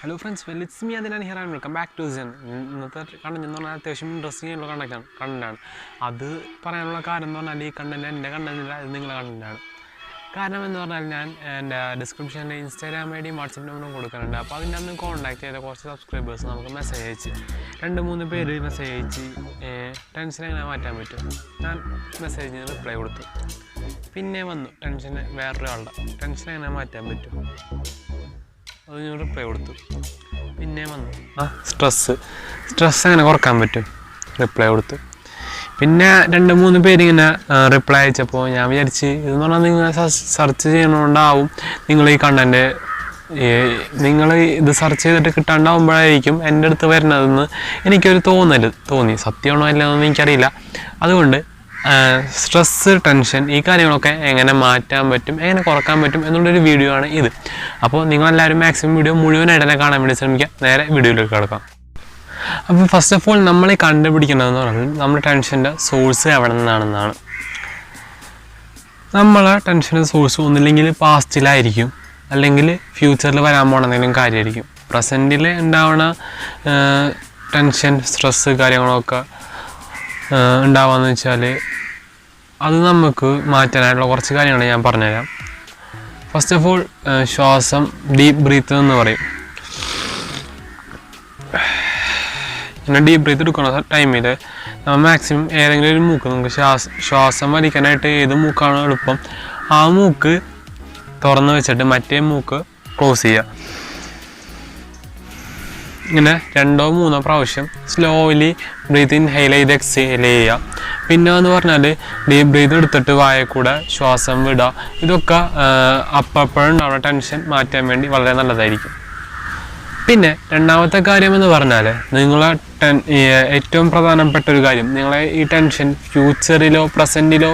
Hello friends well it's me അതിനാണ് here and welcome back to Sen ഇന്നത്തെ content എന്ന് പറഞ്ഞാൽ അത്യാവശ്യം ഇൻട്രസ്റ്റിംഗ് ആയിട്ടുള്ള കണ്ടക്റ്റാണ് കണ്ടന്റാണ് അത് പറയാനുള്ള കാരണം എന്ന് പറഞ്ഞാൽ ഈ കണ്ടന്റ് എന്റെ കണ്ടന്റ് അത് നിങ്ങളുടെ കണ്ടന്റാണ് കാരണം എന്ന് പറഞ്ഞാൽ ഞാൻ എന്റെ ഡിസ്ക്രിപ്ഷനിൽ ഇൻസ്റ്റാഗ്രാം ഐ ഡിയും വാട്സപ്പ് നമ്പറും കൊടുക്കുന്നുണ്ട് അപ്പോൾ അതിന്റെ അന്ന് കോൺടാക്ട് ചെയ്ത കുറച്ച് സബ്സ്ക്രൈബേഴ്സ് നമുക്ക് മെസ്സേജ് അയച്ച്. രണ്ട് മൂന്ന് പേര് മെസ്സേജ് അയച്ച് ടെൻഷൻ എങ്ങനെ മാറ്റാൻ പറ്റും. ഞാൻ മെസ്സേജിന് റിപ്ലൈ കൊടുത്തു. പിന്നെ വന്നു ടെൻഷൻ വേറൊരാളുടെ ടെൻഷൻ എങ്ങനെ മാറ്റാൻ പറ്റും. അത് ഞാൻ റിപ്ലൈ കൊടുത്തു. പിന്നെ വന്നു. ആ സ്ട്രെസ്സ് സ്ട്രെസ് അങ്ങനെ കുറയ്ക്കാൻ പറ്റും. റിപ്ലൈ കൊടുത്തു. പിന്നെ രണ്ട് മൂന്ന് പേര് ഇങ്ങനെ റിപ്ലൈ അയച്ചപ്പോൾ ഞാൻ വിചാരിച്ച് ഇതെന്ന് പറഞ്ഞാൽ നിങ്ങൾ സെർച്ച് ചെയ്യണോണ്ടാവും നിങ്ങൾ ഈ കണ്ടന്റ് നിങ്ങൾ ഇത് സെർച്ച് ചെയ്തിട്ട് കിട്ടാണ്ടാവുമ്പോഴായിരിക്കും എന്റെ അടുത്ത് വരുന്നതെന്ന് എനിക്കൊരു തോന്നൽ തോന്നി. സത്യമാണോ അല്ലെന്നൊന്നും എനിക്കറിയില്ല. അതുകൊണ്ട് സ്ട്രെസ്സ് ടെൻഷൻ ഈ കാര്യങ്ങളൊക്കെ എങ്ങനെ മാറ്റാൻ പറ്റും എങ്ങനെ കുറയ്ക്കാൻ പറ്റും എന്നുള്ളൊരു വീഡിയോ ആണ് ഇത്. അപ്പോൾ നിങ്ങളെല്ലാവരും മാക്സിമം വീഡിയോ മുഴുവനായിട്ട് തന്നെ കാണാൻ വേണ്ടി ശ്രമിക്കുക. നേരെ വീഡിയോയിലേക്ക് കിടക്കാം. അപ്പോൾ ഫസ്റ്റ് ഓഫ് ഓൾ നമ്മൾ കണ്ടുപിടിക്കേണ്ടതെന്ന് പറഞ്ഞാൽ നമ്മുടെ ടെൻഷന്റെ സോഴ്സ് എവിടെ നിന്നാണെന്നാണ്. നമ്മളെ ടെൻഷന്റെ സോഴ്സ് ഒന്നില്ലെങ്കിൽ പാസ്റ്റിലായിരിക്കും അല്ലെങ്കിൽ ഫ്യൂച്ചറിൽ വരാൻ പോണ എന്തെങ്കിലും കാര്യമായിരിക്കും. പ്രസന്റിൽ ഉണ്ടാവണ ടെൻഷൻ സ്ട്രെസ്സ് കാര്യങ്ങളൊക്കെ ഉണ്ടാവാന്ന് വെച്ചാൽ അത് നമുക്ക് മാറ്റാനായിട്ടുള്ള കുറച്ച് കാര്യങ്ങൾ ഞാൻ പറഞ്ഞുതരാം. ഫസ്റ്റ് ഓഫ് ഓൾ ശ്വാസം ഡീപ്പ് ബ്രീത്ത് എന്ന് പറയും. പിന്നെ ഡീപ്പ് ബ്രീത്ത് എടുക്കുന്ന ടൈമിൽ നമ്മൾ മാക്സിമം ഏതെങ്കിലും ഒരു മൂക്ക് നമുക്ക് ശ്വാസം ശ്വാസം വലിക്കാനായിട്ട് ഏത് മൂക്കാണോ എളുപ്പം ആ മൂക്ക് തുറന്ന് വെച്ചിട്ട് മറ്റേ മൂക്ക് ക്ലോസ് ചെയ്യുക. ഇങ്ങനെ രണ്ടോ മൂന്നോ പ്രാവശ്യം സ്ലോലി ബ്രീത്ത് ഇൻഹെയിൽ ചെയ്ത് എക്സെയിൽ ചെയ്യുക. പിന്നെ എന്ന് പറഞ്ഞാൽ ഡീപ് ബ്രീത്ത് എടുത്തിട്ട് വായ കൂടെ ശ്വാസം വിടുക. ഇതൊക്കെ അപ്പപ്പോഴുണ്ടാവുന്ന ടെൻഷൻ മാറ്റാൻ വേണ്ടി വളരെ നല്ലതായിരിക്കും. പിന്നെ രണ്ടാമത്തെ കാര്യം എന്ന് പറഞ്ഞാൽ നിങ്ങളെ ടെൻ ഏറ്റവും പ്രധാനപ്പെട്ട ഒരു കാര്യം നിങ്ങളെ ഈ ടെൻഷൻ ഫ്യൂച്ചറിലോ പ്രസന്റിലോ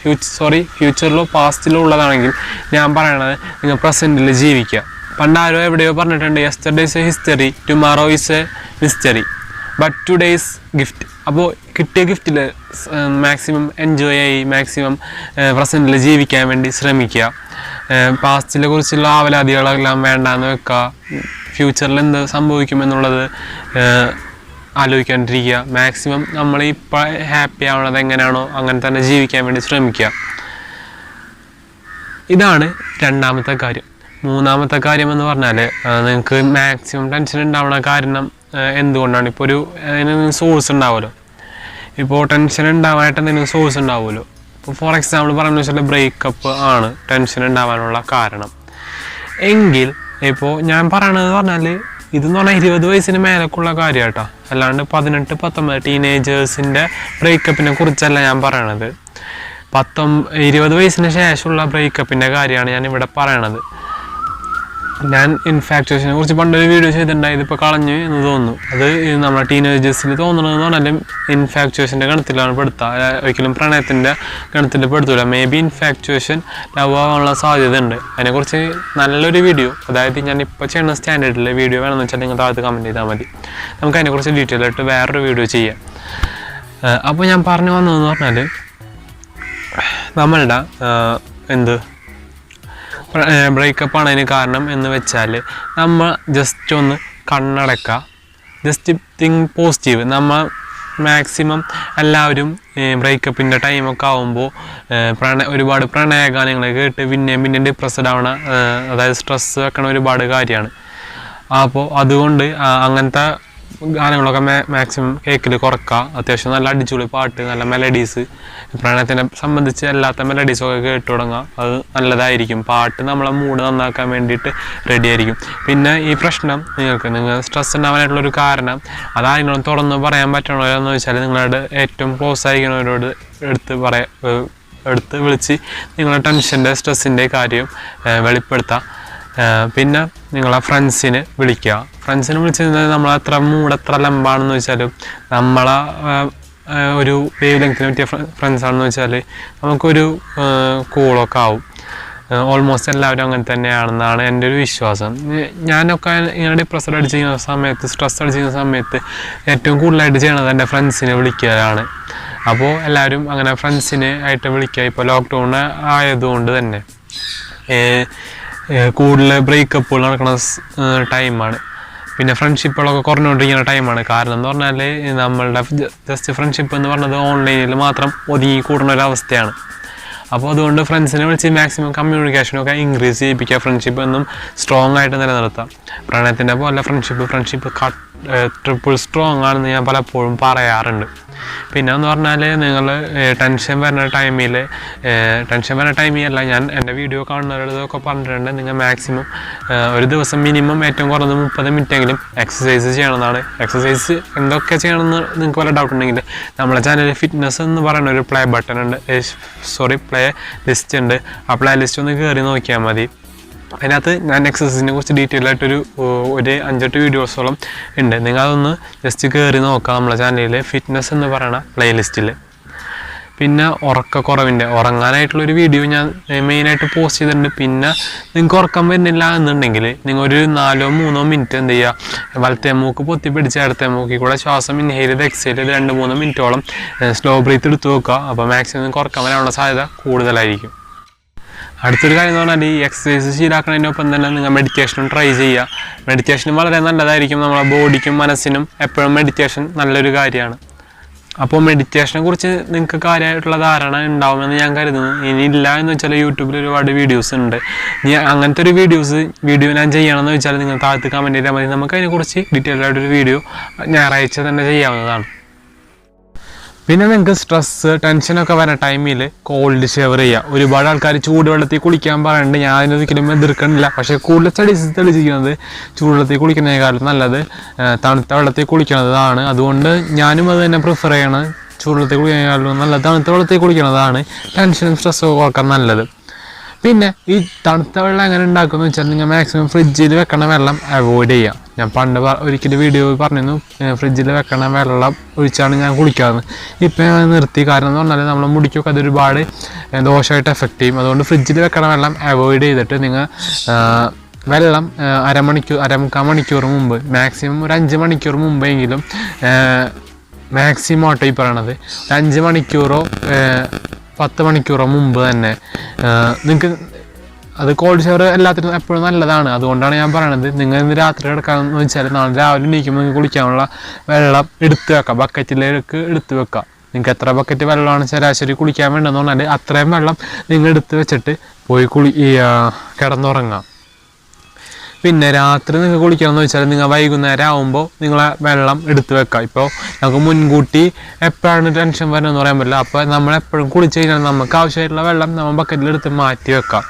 ഫ്യൂച്ചർ സോറി ഫ്യൂച്ചറിലോ പാസ്റ്റിലോ ഉള്ളതാണെങ്കിൽ ഞാൻ പറയണത് നിങ്ങൾ പ്രസന്റിൽ ജീവിക്കുക. പണ്ട് ആരോ എവിടെയോ പറഞ്ഞിട്ടുണ്ട് yesterday's a history tomorrow is a mystery but today's gift അപ്പോൾ കിട്ടിയ ഗിഫ്റ്റിൽ മാക്സിമം എൻജോയ് ആയി മാക്സിമം പ്രസന്റിൽ ജീവിക്കാൻ വേണ്ടി ശ്രമിക്കുക. പാസ്റ്റിനെ കുറിച്ചുള്ള ആവലാതികളെല്ലാം വേണ്ടാന്ന് വെക്കുക. ഫ്യൂച്ചറിൽ എന്ത് സംഭവിക്കുമെന്നുള്ളത് ആലോചിക്കാണ്ടിരിക്കുക. മാക്സിമം നമ്മൾ ഇപ്പോൾ ഹാപ്പി ആവണത് എങ്ങനെയാണോ അങ്ങനെ തന്നെ ജീവിക്കാൻ വേണ്ടി ശ്രമിക്കുക. ഇതാണ് രണ്ടാമത്തെ കാര്യം. മൂന്നാമത്തെ കാര്യം എന്ന് പറഞ്ഞാൽ നിങ്ങൾക്ക് മാക്സിമം ടെൻഷൻ ഉണ്ടാവുന്ന കാരണം എന്തുകൊണ്ടാണ്? ഇപ്പോൾ ഒരു അതിന് സോഴ്സ് ഉണ്ടാവുമല്ലോ. ഇപ്പോൾ ടെൻഷൻ ഉണ്ടാവാനായിട്ട് എന്തെങ്കിലും സോഴ്സ് ഉണ്ടാവുമല്ലോ. ഇപ്പോൾ ഫോർ എക്സാമ്പിൾ പറഞ്ഞു വെച്ചാൽ ബ്രേക്കപ്പ് ആണ് ടെൻഷൻ ഉണ്ടാവാനുള്ള കാരണം. എങ്കിൽ ഇപ്പോൾ ഞാൻ പറയണത് പറഞ്ഞാൽ ഇതെന്ന് പറഞ്ഞാൽ ഇരുപത് വയസ്സിന് മേലക്കുള്ള കാര്യം കേട്ടോ അല്ലാണ്ട് പതിനെട്ട് പത്തൊമ്പത് ടീനേജേഴ്സിന്റെ ബ്രേക്കപ്പിനെ കുറിച്ചല്ല ഞാൻ പറയണത്. പത്തൊമ്പ ഇരുപത് വയസ്സിന് ശേഷമുള്ള ബ്രേക്കപ്പിന്റെ കാര്യമാണ് ഞാൻ ഇവിടെ പറയണത്. ഞാൻ ഇൻഫാക്ച്വേഷനെ കുറിച്ച് പണ്ടൊരു വീഡിയോ ചെയ്തിട്ടുണ്ടായി ഇതിപ്പോൾ കളഞ്ഞു എന്ന് തോന്നുന്നു. അത് നമ്മുടെ ടീനേജേഴ്സിൽ തോന്നണമെന്ന് പറഞ്ഞാലും ഇൻഫാക്ച്വേഷന്റെ ഗണത്തിലാണ് പെടുത്തുക ഒരിക്കലും പ്രണയത്തിന്റെ ഗണത്തിൽ പെടുത്തില്ല മേ ബി ഇൻഫാക്ച്വേഷൻ ലവ് ആവാനുള്ള സാധ്യത ഉണ്ട് അതിനെക്കുറിച്ച് നല്ലൊരു വീഡിയോ അതായത് ഞാൻ ഇപ്പോൾ ചെയ്യുന്ന സ്റ്റാൻഡേർഡിൽ വീഡിയോ വേണമെന്ന് വെച്ചാൽ നിങ്ങൾ താഴത്ത് കമന്റ് ചെയ്താൽ മതി. നമുക്ക് അതിനെക്കുറിച്ച് ഡീറ്റെയിൽ ആയിട്ട് വേറൊരു വീഡിയോ ചെയ്യാം. അപ്പോൾ ഞാൻ പറഞ്ഞു വന്നതെന്ന് പറഞ്ഞാൽ നമ്മളുടെ എന്ത് ബ്രേക്കപ്പ് ആണ് അതിന് കാരണം എന്ന് വെച്ചാൽ നമ്മൾ ജസ്റ്റ് ഒന്ന് കണ്ണടക്കുക ജസ്റ്റ് തിങ്ക് പോസിറ്റീവ് നമ്മൾ മാക്സിമം എല്ലാവരും ബ്രേക്കപ്പിന്റെ ടൈമൊക്കെ ആകുമ്പോൾ പ്രണയ ഒരുപാട് പ്രണയഗാനങ്ങൾ കേട്ട് പിന്നെയും പിന്നെ ഡിപ്രസ്ഡ് ആവണ അതായത് സ്ട്രെസ് വെക്കണ ഒരുപാട് കാര്യമാണ് അപ്പോൾ അതുകൊണ്ട് അങ്ങനത്തെ ഗാനങ്ങളൊക്കെ മാക്സിമം കേക്കിൽ കുറക്കുക അത്യാവശ്യം നല്ല അടിച്ചുപൊളി പാട്ട് നല്ല മെലഡീസ് പ്രണയത്തിനെ സംബന്ധിച്ച് അല്ലാത്ത മെലഡീസൊക്കെ കേട്ട് തുടങ്ങുക അത് നല്ലതായിരിക്കും. പാട്ട് നമ്മളെ മൂഡ് നന്നാക്കാൻ വേണ്ടിയിട്ട് റെഡി ആയിരിക്കും. പിന്നെ ഈ പ്രശ്നം നിങ്ങൾക്ക് നിങ്ങൾ സ്ട്രെസ് ഉണ്ടാവാനായിട്ടുള്ളൊരു കാരണം അതാരെങ്കിലും തുറന്ന് പറയാൻ പറ്റണോ എന്ന് വെച്ചാൽ നിങ്ങളുടെ ഏറ്റവും ക്ലോസ് ആയിരിക്കുന്നവരോട് എടുത്ത് പറയാ എടുത്ത് വിളിച്ച് നിങ്ങളുടെ ടെൻഷന്റെ സ്ട്രെസ്സിന്റെ കാര്യം വെളിപ്പെടുത്താം. പിന്നെ നിങ്ങളെ ഫ്രണ്ട്സിനെ വിളിക്കുക. ഫ്രണ്ട്സിനെ വിളിച്ച് നമ്മൾ എത്ര മൂഡ് എത്ര ലംബാണെന്ന് വെച്ചാലും നമ്മളെ ഒരു വേവ് ലെങ്ത്തിന് പറ്റിയ ഫ്രണ്ട്സ് ആണെന്ന് വെച്ചാൽ നമുക്കൊരു കൂളൊക്കെ ആവും. ഓൾമോസ്റ്റ് എല്ലാവരും അങ്ങനെ തന്നെയാണെന്നാണ് എന്റെ ഒരു വിശ്വാസം. ഞാനൊക്കെ ഇങ്ങനെ ഡിപ്രസ്ഡ് അടിച്ചിരിക്കുന്ന സമയത്ത് സ്ട്രെസ് അടിച്ചിരിക്കുന്ന സമയത്ത് ഏറ്റവും കൂടുതലായിട്ട് ചെയ്യണത് എന്റെ ഫ്രണ്ട്സിനെ വിളിക്കലാണ്. അപ്പോൾ എല്ലാവരും അങ്ങനെ ഫ്രണ്ട്സിനെ ആയിട്ട് വിളിക്കുക. ഇപ്പോൾ ലോക്ക്ഡൗൺ ആയതുകൊണ്ട് തന്നെ. കൂടുതൽ ബ്രേക്കപ്പുകൾ നടക്കുന്ന ടൈമാണ് പിന്നെ ഫ്രണ്ട്ഷിപ്പുകളൊക്കെ കുറഞ്ഞുകൊണ്ടിരിക്കുന്ന ടൈമാണ് കാരണം എന്ന് പറഞ്ഞാൽ നമ്മളുടെ ജസ്റ്റ് ഫ്രണ്ട്ഷിപ്പ് എന്ന് പറഞ്ഞത് ഓൺലൈനിൽ മാത്രം ഒതുങ്ങി കൂടുന്ന ഒരു അവസ്ഥയാണ്. അപ്പോൾ അതുകൊണ്ട് ഫ്രണ്ട്സിനെ വിളിച്ച് മാക്സിമം കമ്മ്യൂണിക്കേഷനൊക്കെ ഇൻക്രീസ് ചെയ്യിപ്പിക്കുക ഫ്രണ്ട്ഷിപ്പ് എന്നും സ്ട്രോങ് ആയിട്ട് നിലനിർത്താം. പ്രണയത്തിന്റെ പോലെ friendship friendship cut triple strong ആണെന്ന് ഞാൻ പലപ്പോഴും പറയാറുണ്ട്. പിന്നെ എന്ന് പറഞ്ഞാൽ നിങ്ങൾ ടെൻഷൻ വരുന്ന ടൈമിൽ ടെൻഷൻ വരുന്ന ടൈമിൽ അല്ല ഞാൻ എന്റെ വീഡിയോ കാണുന്നവരതൊക്കെ പറഞ്ഞിട്ടുണ്ട്. നിങ്ങൾ മാക്സിമം ഒരു ദിവസം മിനിമം ഏറ്റവും കുറഞ്ഞത് മുപ്പത് മിനിറ്റെങ്കിലും എക്സസൈസ് ചെയ്യണമെന്നാണ്. എക്സസൈസ് എന്തൊക്കെ ചെയ്യണമെന്ന് നിങ്ങൾക്ക് വല്ല ഡൗട്ട് ഉണ്ടെങ്കിൽ നമ്മളെ ചാനലിൽ ഫിറ്റ്നസ് എന്ന് പറയുന്ന ഒരു പ്ലേ ബട്ടൺ ഉണ്ട്. സോറി പ്ലേ ലിസ്റ്റ് ഉണ്ട്. ആ പ്ലേ ലിസ്റ്റ് ഒന്ന് കയറി നോക്കിയാൽ മതി. അതിനകത്ത് ഞാൻ എക്സസൈസിനെ കുറിച്ച് ഡീറ്റെയിൽ ആയിട്ടൊരു ഒരു അഞ്ചെട്ട് വീഡിയോസോളം ഉണ്ട്. നിങ്ങൾ അതൊന്ന് ജസ്റ്റ് കയറി നോക്കാം നമ്മളെ ചാനലിൽ ഫിറ്റ്നസ് എന്ന് പറയുന്ന പ്ലേലിസ്റ്റിൽ പിന്നെ ഉറക്കക്കുറവിന്റെ ഉറങ്ങാനായിട്ടുള്ളൊരു വീഡിയോ ഞാൻ മെയിനായിട്ട് പോസ്റ്റ് ചെയ്തിട്ടുണ്ട്. പിന്നെ നിങ്ങൾക്ക് ഉറക്കം വരുന്നില്ല എന്നുണ്ടെങ്കിൽ നിങ്ങൾ ഒരു നാലോ മൂന്നോ മിനിറ്റ് എന്ത് ചെയ്യുക വലത്തെ മൂക്ക് പൊത്തി പിടിച്ച് ഇടത്തെ മൂക്കിൽ കൂടെ ശ്വാസം ഇൻഹെയിൽ ചെയ്ത് എക്സൈൽ ചെയ്ത് രണ്ട് മൂന്ന് മിനിറ്റോളം സ്ലോ ബ്രീത്ത് എടുത്ത് നോക്കുക അപ്പോൾ മാക്സിമം നിങ്ങൾക്ക് ഉറക്കം വരാനുള്ള സാധ്യത കൂടുതലായിരിക്കും. അടുത്തൊരു കാര്യം എന്ന് പറഞ്ഞാൽ ഈ എക്സസൈസ് ശീലാക്കുന്നതിനൊപ്പം തന്നെ നിങ്ങൾ മെഡിറ്റേഷനും ട്രൈ ചെയ്യുക. മെഡിറ്റേഷൻ വളരെ നല്ലതായിരിക്കും നമ്മളെ ബോഡിക്കും മനസ്സിനും എപ്പോഴും മെഡിറ്റേഷൻ നല്ലൊരു കാര്യമാണ്. അപ്പോൾ മെഡിറ്റേഷനെ കുറിച്ച് നിങ്ങൾക്ക് കാര്യമായിട്ടുള്ള ധാരണ ഉണ്ടാവുമെന്ന് ഞാൻ കരുതുന്നു. ഇനി ഇല്ല എന്ന് വെച്ചാൽ യൂട്യൂബിൽ ഒരുപാട് വീഡിയോസ് ഉണ്ട്. ഇനി അങ്ങനത്തെ ഒരു വീഡിയോസ് വീഡിയോ ഞാൻ ചെയ്യണമെന്ന് വെച്ചാൽ നിങ്ങൾ താഴത്ത് കമന്റ് ചെയ്താൽ മതി. നമുക്ക് അതിനെക്കുറിച്ച് ഡീറ്റെയിൽഡായിട്ടൊരു വീഡിയോ ഞായറാഴ്ച തന്നെ ചെയ്യാവുന്നതാണ്. പിന്നെ നിങ്ങൾക്ക് സ്ട്രെസ് ടെൻഷനൊക്കെ വരുന്ന ടൈമിൽ കോൾഡ് ഷവർ ചെയ്യുക ഒരുപാട് ആൾക്കാർ ചൂടുവെള്ളത്തിൽ കുളിക്കാൻ പറയുന്നുണ്ട് ഞാൻ അതിനൊരിക്കലും എതിർക്കണില്ല. പക്ഷേ കൂടുതൽ സ്റ്റഡീസ് തെളിയിച്ചിരിക്കുന്നത് ചൂടുവെള്ളത്തിൽ കുളിക്കുന്നതിനേക്കാളും നല്ലത് തണുത്ത വെള്ളത്തിൽ കുളിക്കുന്നതാണ്. അതുകൊണ്ട് ഞാനും അത് തന്നെ പ്രിഫർ ചെയ്യണം. ചൂടുവെള്ളത്തിൽ കുളിക്കുന്നതിനേക്കാളും നല്ലത് തണുത്ത വെള്ളത്തിൽ കുളിക്കുന്നതാണ് ടെൻഷനും സ്ട്രെസ്സും കുറയ്ക്കാൻ നല്ലത്. പിന്നെ ഈ തണുത്ത വെള്ളം എങ്ങനെ ഉണ്ടാക്കുമെന്ന് വെച്ചാൽ നിങ്ങൾ മാക്സിമം ഫ്രിഡ്ജിൽ വെക്കണ വെള്ളം അവോയ്ഡ് ചെയ്യാം. ഞാൻ പണ്ട് ഒരിക്കലും വീഡിയോ പറഞ്ഞിരുന്നു. ഫ്രിഡ്ജിൽ വെക്കണ വെള്ളം ഒഴിച്ചാണ് ഞാൻ കുളിക്കാറ് ഇപ്പം ഞാൻ നിർത്തി. കാരണം എന്ന് പറഞ്ഞാൽ നമ്മൾ മുടിക്കൊക്കെ അത് ഒരുപാട് ദോഷമായിട്ട് എഫക്റ്റ് ചെയ്യും. അതുകൊണ്ട് ഫ്രിഡ്ജിൽ വെക്കണ വെള്ളം അവോയ്ഡ് ചെയ്തിട്ട് നിങ്ങൾ വെള്ളം അരമണിക്കൂർ അരമുക്കാൽ മണിക്കൂർ മുമ്പ് മാക്സിമം ഒരു അഞ്ച് മണിക്കൂർ മുമ്പെങ്കിലും മാക്സിമം ആട്ടോ ഈ പറയണത്. ഒരു അഞ്ച് മണിക്കൂറോ പത്ത് മണിക്കൂറോ മുമ്പ് തന്നെ നിങ്ങൾക്ക് അത് കോൾഡ് ഷവർ എല്ലാത്തിനും എപ്പോഴും നല്ലതാണ്. അതുകൊണ്ടാണ് ഞാൻ പറയണത്. നിങ്ങൾ ഇന്ന് രാത്രി കിടക്കാമെന്ന് വെച്ചാൽ നാളെ രാവിലെ എണീക്കുമ്പോൾ നിങ്ങൾക്ക് കുളിക്കാനുള്ള വെള്ളം എടുത്ത് വെക്കാം. ബക്കറ്റിലേക്ക് എടുത്ത് വെക്കാം. നിങ്ങൾക്ക് എത്ര ബക്കറ്റ് വെള്ളമാണ് ശരാശരി കുളിക്കാൻ വേണ്ടതെന്ന് പറഞ്ഞാൽ അത്രയും വെള്ളം നിങ്ങൾ എടുത്ത് വെച്ചിട്ട് പോയി കുളി കിടന്നുറങ്ങാം. പിന്നെ രാത്രി നിങ്ങൾക്ക് കുളിക്കണമെന്ന് വെച്ചാൽ നിങ്ങൾ വൈകുന്നേരം ആകുമ്പോൾ നിങ്ങളെ വെള്ളം എടുത്തു വെക്കാം. ഇപ്പോൾ നമുക്ക് മുൻകൂട്ടി എപ്പോഴാണ് ടെൻഷൻ വരുന്നതെന്ന് പറയാൻ പറ്റില്ല. അപ്പോൾ നമ്മൾ എപ്പോഴും കുളിച്ച് കഴിഞ്ഞാൽ നമുക്ക് ആവശ്യമായിട്ടുള്ള വെള്ളം നമ്മൾ ബക്കറ്റിലെടുത്ത് മാറ്റി വെക്കാം.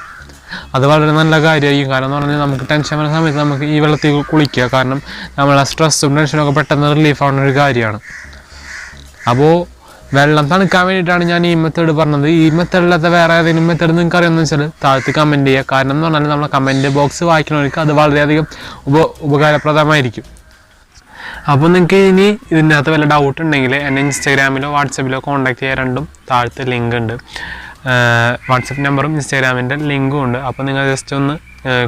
അത് വളരെ നല്ല കാര്യമായിരിക്കും. കാരണം എന്ന് പറഞ്ഞാൽ നമുക്ക് ടെൻഷൻ വരുന്ന സമയത്ത് നമുക്ക് ഈ വെള്ളത്തിൽ കുളിക്കുക. കാരണം നമ്മളെ സ്ട്രെസ്സും ടെൻഷനും ഒക്കെ പെട്ടെന്ന് റിലീഫ് ആവുന്ന ഒരു കാര്യമാണ്. അപ്പോൾ വെള്ളം തണുക്കാൻ വേണ്ടിയിട്ടാണ് ഞാൻ ഈ മെത്തേഡ് പറഞ്ഞത്. ഈ മെത്തേഡിലത്തെ വേറെ ഏതെങ്കിലും മെത്തേഡ് നിങ്ങൾക്ക് അറിയാമെന്ന് വെച്ചാൽ താഴത്ത് കമന്റ് ചെയ്യുക. കാരണം എന്ന് പറഞ്ഞാൽ നമ്മളെ കമന്റ് ബോക്സ് വായിക്കണവർക്ക് അത് വളരെയധികം ഉപ ഉപകാരപ്രദമായിരിക്കും. അപ്പോൾ നിങ്ങൾക്ക് ഇനി ഇതിന്റെ അകത്ത് വല്ല ഡൗട്ട് ഉണ്ടെങ്കിൽ എന്നെ ഇൻസ്റ്റാഗ്രാമിലോ വാട്സപ്പിലോ കോൺടാക്ട് ചെയ്യാൻ രണ്ടും താഴത്ത് ലിങ്ക് ഉണ്ട്. വാട്സപ്പ് നമ്പറും ഇൻസ്റ്റാഗ്രാമിന്റെ ലിങ്കും ഉണ്ട്. അപ്പോൾ നിങ്ങൾ ജസ്റ്റ് ഒന്ന്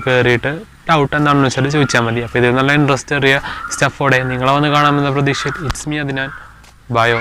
കയറിയിട്ട് ഡൗട്ട് എന്താണെന്ന് വെച്ചാൽ ചോദിച്ചാൽ മതി. അപ്പോൾ ഇത് നല്ല ഇൻട്രസ്റ്റ് ഏറിയ സ്റ്റഫോടെ നിങ്ങളെ വന്ന് കാണാമെന്ന പ്രതീക്ഷയിൽ ഇറ്റ്സ് മീ അതിനാൽ ബയോ